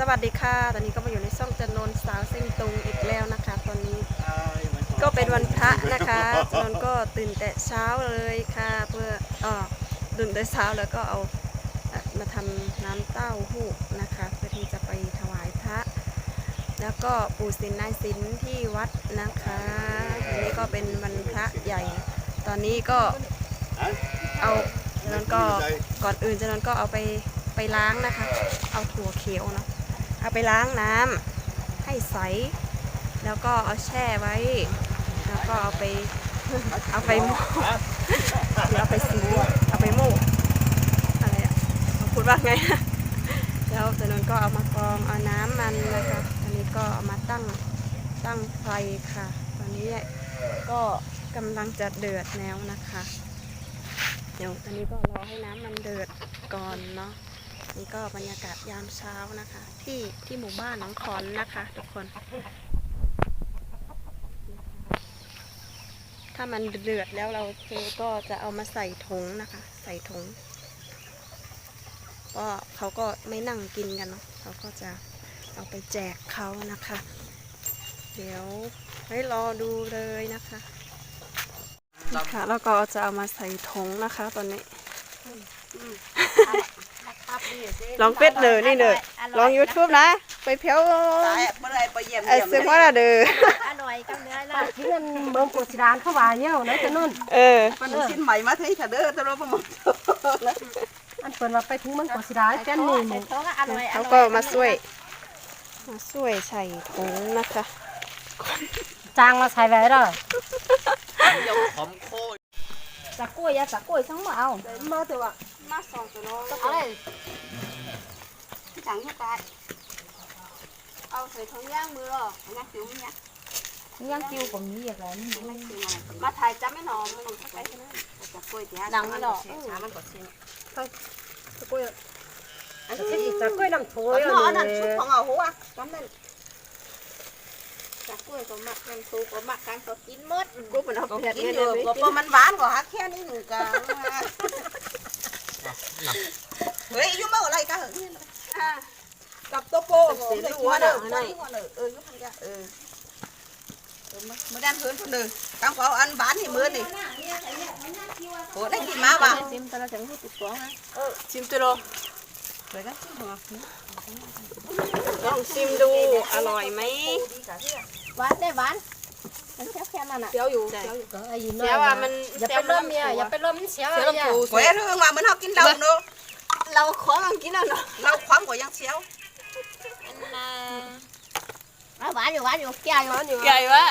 สวัสดีค่ะ ตอนนี้ก็มาอยู่ในช่องจันนนสาวเส้นตรงอีกแล้วนะคะ ตอนนี้ก็เป็นวันพระนะคะจันนนก็ตื่นแต่เช้าเลยค่ะเพื่อเออตื่นแต่เช้าแล้วก็เอามาทำน้ำเต้าหู้นะคะ เพื่อที่จะไปถวายพระ แล้วก็ปู่สินนายสินที่วัดนะคะอันนี้ก็เป็นวันพระใหญ่ ตอนนี้ก็เอาจันนนก็ก่อนอื่นจันนนก็เอาไปไปล้างนะคะ เอาถั่วเขียวเนาะ เอาไปล้างน้ำให้ใส แล้วก็เอาแช่ไว้ แล้วก็เอาไปเอาไปโม่หรือเอาไปสีเอาไปโม่อะไรอะเขาพูดว่าไง แล้วจากนั้นก็เอามากรองเอาน้ำมันนะคะตอนนี้ก็เอามาตั้งตั้งไฟค่ะ ตอนนี้ก็กำลังจะเดือดแล้วนะคะ เดี๋ยวตอนนี้ก็รอให้น้ำมันเดือดก่อนเนาะ นี่ก็บรรยากาศยามเช้านะคะ ที่ที่หมู่บ้านหนองขอนนะคะ ทุกคน ถ้ามันเดือดแล้วเราเทก็จะเอามาใส่ถุงนะคะ ใส่ถุงก็เขาก็ไม่นั่งกินกันเนาะเขาก็จะเอาไปแจกเขานะคะ เดี๋ยวให้รอดูเลยนะคะนี่ค่ะแล้วก็จะเอามาใส่ถุงนะคะตอนนี้ ลองเฟซเลยนี่เลยลอง YouTube นะ ไปเพียวตายเมื่อไรไปเยี่ยมไอ้เยี่ยมเสียงว่าละเด้ออร่อยกับเนื้อปาละกที่เงินเบิ่งปุสิรานเข้าว่าเหี่ยวนะจะนุ่นเออมันสิ้นใหม่มาเฮ้ยถ้าเด้อตะโรประมงอันเปิ้นว่าไปถึงมันปุสิรานแป้นนี่หนึ่งเขาก็อร่อยเขาก็มาช่วยมาช่วยใส่ถุงนะคะจางมาใส่ไว้เด้อจักกล้วยยาจักกล้วยทั้งหมดเอามาเถอะว่ะ มาสองตัวน้องเอาเลยจังให้ตายเอาใส่ถุงย่างมือหรองั้นสิวมันเนี่ยยังคิวผมนี้อย่างไรนี่ไม่สิวมันมาถ่ายจับไม่หนอมมันเข้าไปใช่ไหมจะกล้วยเดี๋ยวดังไม่หรอกช้ามันกดเสียงอันที่อีกจะกล้วยน้ำโถโอ้ยยอัหนอนั่นนนี้ชุดของเอาหัวจำได้จับกล้วยก็มักกันซูก็มักกันก็กินหมด Ừ. กูเป็นเอาก็เผ็ดกินเงี้ยเยเลอะยก็พอมันหวานก็ฮักแค่นี้หนึ่งกั นเฮ้ยยุ่งมาอะไรกันเหรอกับตัวโป้ผมเลยหัวเด้อหัวนี่หัวเด้อเออยุพันยาเออเออมาดันเพิ่นคนเด้อกางเปาอันบ้านนี่มือนี่โหได้กินมาบ่ะซิมตะละจังหูตุกตัวนะชิมตัวโลเดี๋ยวกันชิมหัวลองชิมดูอร่อยไหมหวานได้หวาน มันแค่แค่นั้นอะเสียวอยู่ก็ไอ้ยินเสียวอะมันอย่าไปเริ่มเมียอย่าไปเริ่มเสียวเสียวอย่าลำพูโอ้ยเรื่องว่ามันเฮากินเหล้าเนาะเราขอลองกินแล้วเนาะเราความกว่ายังเสียวหวานอยู่หวานอยู่แก่อยู่ใหญ่วะ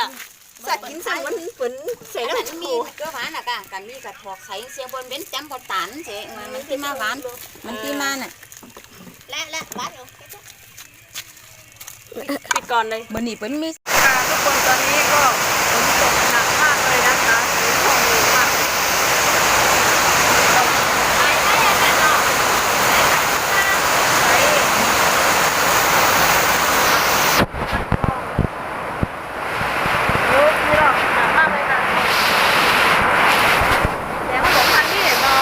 สักกินสั่งมันเปิ่นใส่ Cái น้ำ này มัน nó มี mi cơ bản là cả cả mi cả thọt sấy xe bồn bến chấm bột tán thế mà mình khi mà ván mình khi mà này และและหวานอยู่ปิดก่อนเลย bên này bến mi ค่ะทุกคนตอนนี้ก็ ฝนตกหนักมากเลยนะคะฝนตกหนักมากเยอะนี่หรอกหนักมากเลยค่ะแสดงว่าสองพันนี่มอ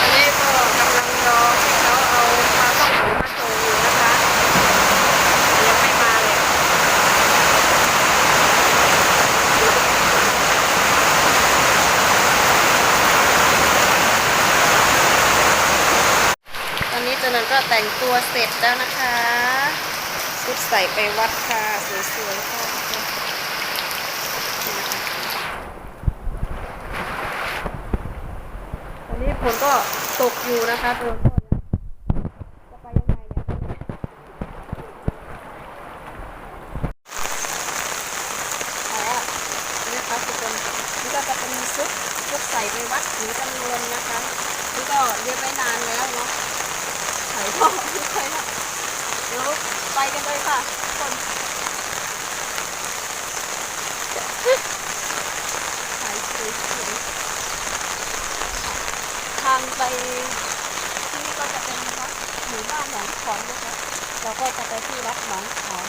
อันนี้ก็กำลังรอให้เขาเอาปลาต้องหูมาส่งอยู่นะคะ ยังไม่มาเลย ตอนนี้เจานันก็ แต่งตัวเสร็จแล้วนะคะชุดใส่ไปวัดค่ะ สวยๆค่ะนี่นะคะตอนนี้ฝนก็ตกอยู่นะคะตัวก็จะไปยังไงเนี่ยนี่นะคะทุกคนนี่ก็จะเป็นชุดชุดใส่ไปวัดถือจำนวนนะคะ นี่ก็เรียนไว้นานแล้วเนาะ ไถพ่อไม่เคยนะเดี๋ยวไปกันเลยค่ะคนถ่ายสวยๆทางไปที่นี่ก็จะเป็นวัดหมู่บ้านหนองขอนนะคะเราก็จะไปที่วัดหนองขอน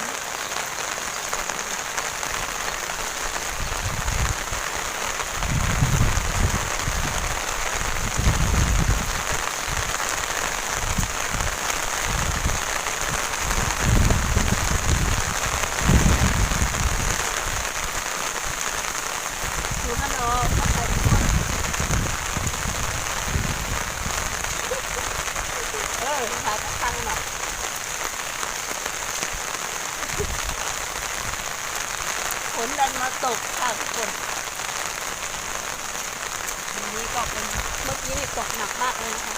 ทุกคนอันนี้ก็เป็นเมื่อกี้นี่ตกหนักมากเลยนะคะ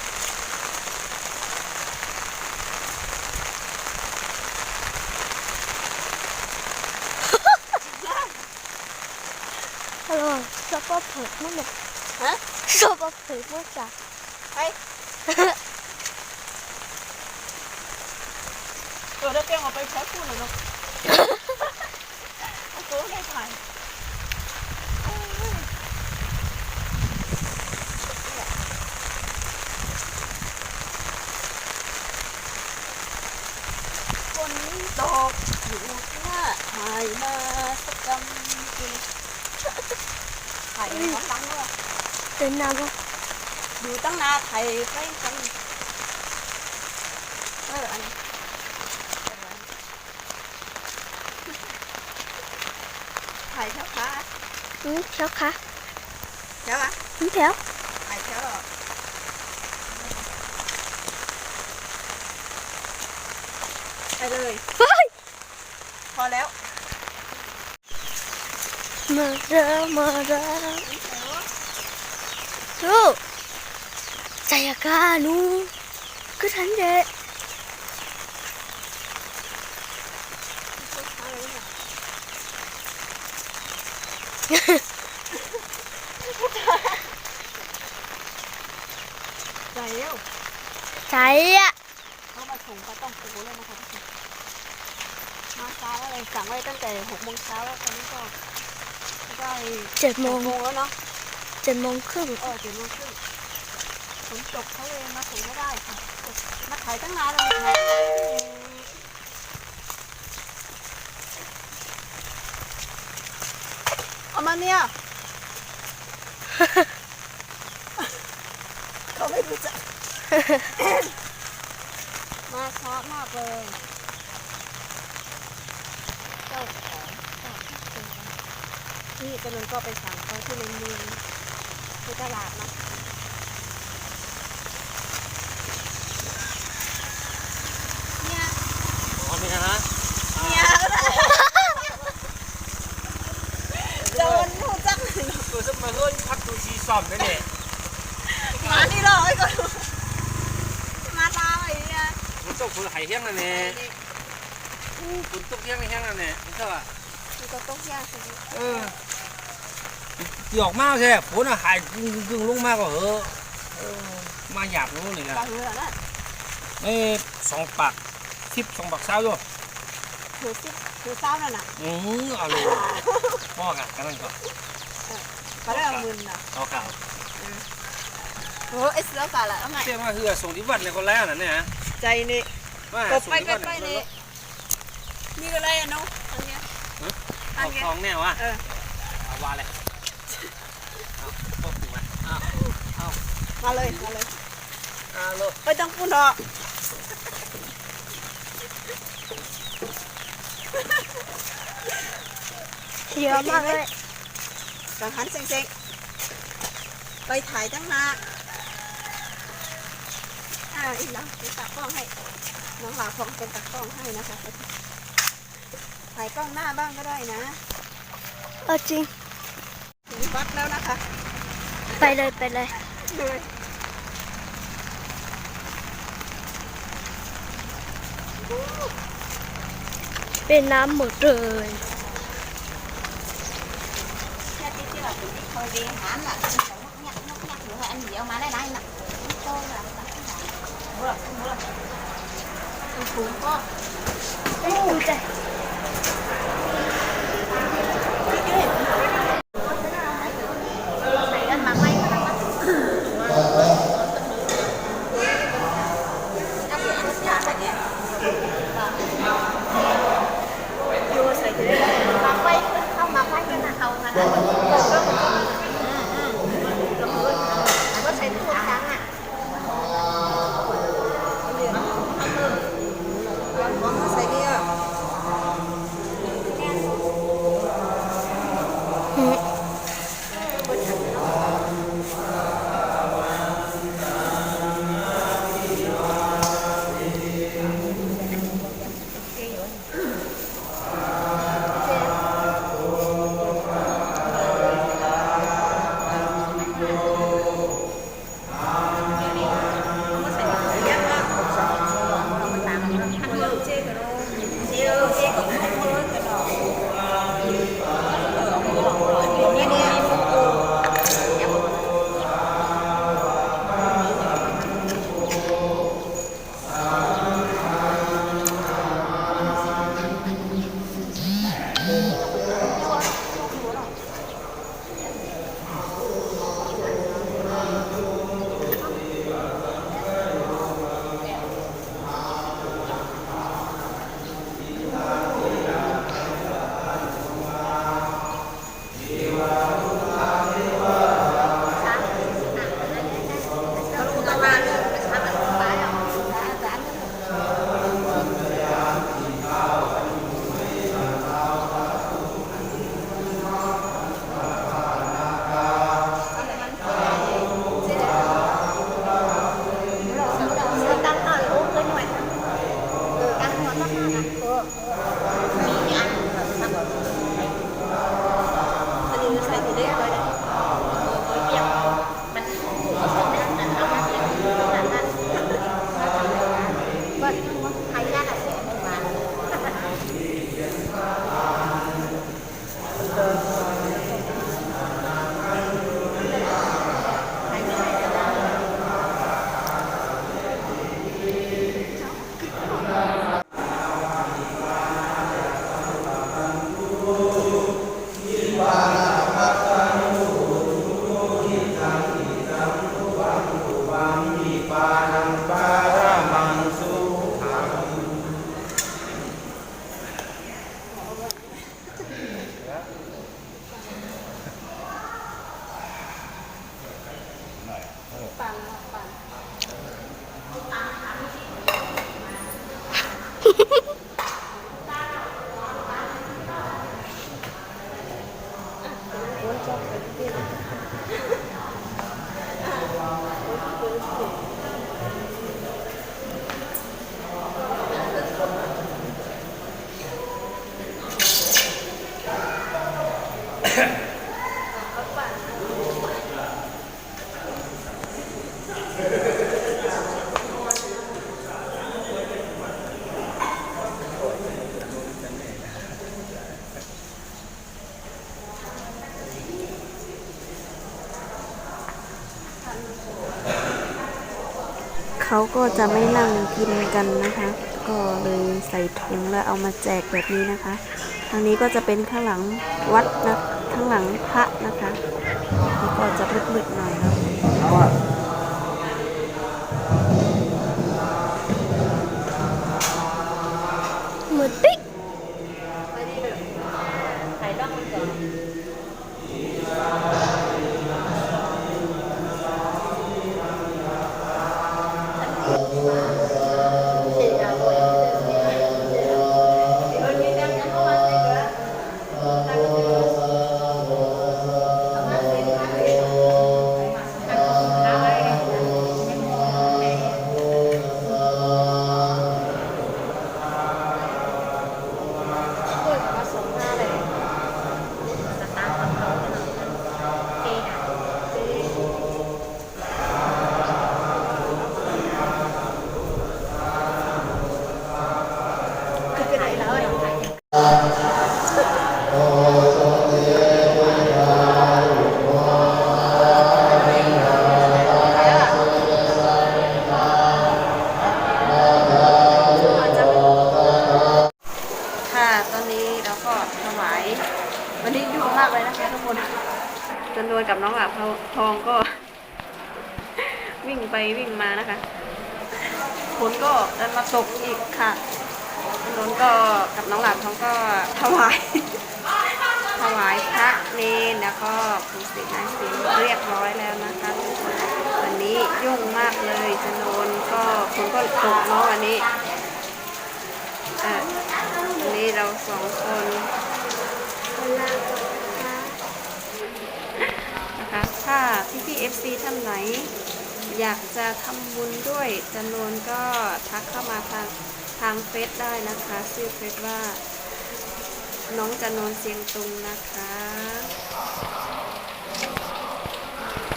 ฮัลโหลชอบเผิดมั้งเนี่ยฮะชอบเผิดมั้งจ้ะตัวได้เป้งออกไปใช้พูดเลยเนาะเอาตัวได้ถ่ายคนตกอยู่ว่าหายมาสักกำกินถ่ายเขาฟังด้วย เป็นน้ำวะอยู่ตั้งนานไทยไปกันเอออันนี้ถ่ายเท่าขาอืมเช้าค่ะเท่าอะอืมแถวถ่ายเท่าอะไปเลยเฮ้ยพอแล้วมาเด้อมาเด้อ สู้ใจกล้าหนูก็ทันเด็กใจเร็วใจอะเขามาส่งก็ต้องปูเลยนะคะทุกคนมาช้าแล้วเลยสั่งไว้ตั้งแต่หกโมงเช้าแล้วตอนนี้ก็ได้เจ็ดโมหงกโมงแล้วเนาะ เจ็ดโมงครึ่งเออเจ็ดโมงครึ่งฝนตกเขาเลยมาส่งไม่ได้ค่ะมาถ่ายตั้งนานแล้วนะคะเอามาเนี่ยเขาไม่รู้จักมาช้ามากเลยเจ้าของเจ้าที่เจอนี่กำลังก็ไปสั่งเขาที่ในเมือง ที่ตลาดนะอ๋อเนี่ยนะโดนหูจักตัวสมัยเฮ้ยพักดูซีซ่อมนั่นแหละมานี่รอไว้ก่อนมาตามไอ้เนี่ยมันต้องคนหายเฮี้ยงนั่นแหละคุณตกเฮี้ยงเฮี้ยงนั่นแหละนี่เท่าไหร่มันก็ต้องยากสิเออ หยอกมากใช่ฝนอะหายกึ่งกึ่งลงมากก็เหอะเออมาหยาบนู้นเลยบานะงเรือน่ะเอ้สองปากทิพสองปากเช้าอยู่ถือสิถือเศร้านั่นน่ะอือเอาเลยมอกอะกันนั่นก่อนก็ได้เอามือน่ะเอาข่าวโอ้ไอ้เสือป่าละเอาไงเชื่อมาเฮือส่งที่วัดเลยคนแรกน่ะเนี่ยฮะใจนี่ว่าก็ส่งไปที่ไปวัดไปเนี่ยนี่นี่ก็อะไรอะน้องอันเนี้ยอัเอานเนี้ยทองแน่วะเออเอาวาเลยเอาพวกถึงมาเอา มาเลยมาเลยเอาโลดไม่ต้องพูดหรอกเยอะมากเลยกังหันเซ็งๆไปถ่ายตั้งนานอ่าอีกแล้วไปตัดกล้องให้น้องหลาพองเป็นตัดกล้องให้นะคะถ่ายกล้องหน้าบ้างก็ได้นะเออจริงถึงวัดแล้วนะคะ ไปเลยไปเลยเลย เป็นน้ำหมดเลยแค่ที่ที่เราถึ เขาก็จะไม่นั่งกินกันนะคะ ก็เลยใส่ถุงแล้วเอามาแจกแบบนี้นะคะ ทางนี้ก็จะเป็นข้างหลังวัดนะข้างหลังพระนะคะแล้วก็จะมืดๆหน่อยนะเค่ วิ่งไปวิ่งมานะคะฝนก็ดันมาตกอีกค่ะนนก็กับน้องหลาบทองก็ถวาย ถวายพระเนนแล้วก็ผูกเสกนายสินเรียบร้อยแล้วนะคะทุกคนวันนี้ยุ่งมากเลยจนนก็ฝนก็ตกเนาะวันนี้เออวันนี้เราสองคนนะคะถ้าพี่พี่เอฟซีท่านไหน อยากจะทำบุญด้วยจำนวนก็ทักเข้ามาทางทางเฟซได้นะคะชื่อเฟซว่า น้องจะนอนเสียงตุงนะคะ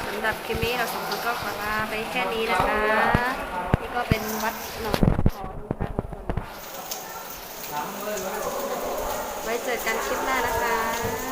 สำหรับคลิปนี้เราสองคนก็ขอลาไปแค่นี้นะคะ นี่ก็เป็นวัดหนองขอนะคะทุกคนไว้เจอกันคลิปหน้านะคะ